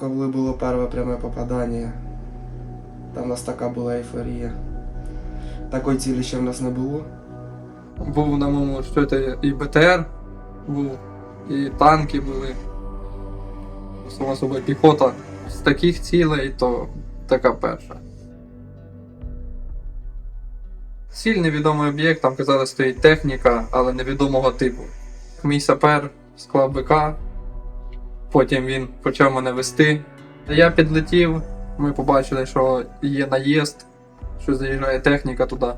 Коли було перше пряме попадання, там у нас така була ейфорія. Такої цілі ще в нас не було. Був на моєму щоті і БТР був, і танки були. Само собою піхота. З таких цілей, то така перша. Ціль невідомий об'єкт, там казали, стоїть техніка, але невідомого типу. Мій сапер склав БК, потім він почав мене вести. Я підлетів, ми побачили, що є наїзд, що заїжджає техніка туди.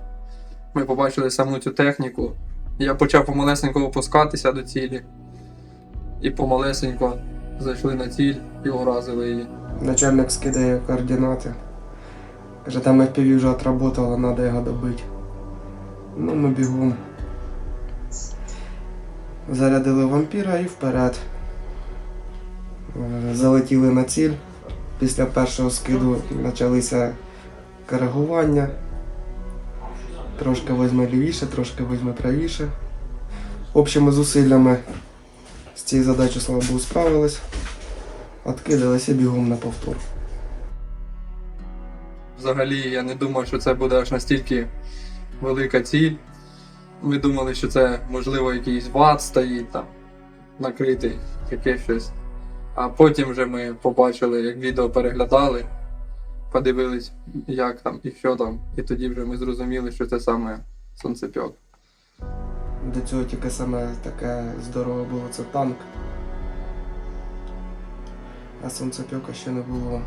Ми побачили саму цю техніку. Я почав помалесенько опускатися до цілі. І помалесенько зайшли на ціль і уразили її. Начальник скидає координати. Каже, там FPV вже отработало, треба його добити. Ну, ми бігом. Зарядили вампіра і вперед. Залетіли на ціль. Після першого скиду почалися коригування. Трошки візьме лівіше, трошки візьме правіше. Общими зусиллями з цією задачею, слава Богу, справились. Откидалися бігом на повтор. Взагалі я не думав, що це буде аж настільки велика ціль. Ми думали, що це можливо якийсь ват стоїть там, накритий, таке щось. А потім вже ми побачили, як відео переглядали, подивились, як там і що там. І тоді вже ми зрозуміли, що це саме сонцепьок. До цього тільки саме таке здорове було це танк. А сонцепьока ще не було.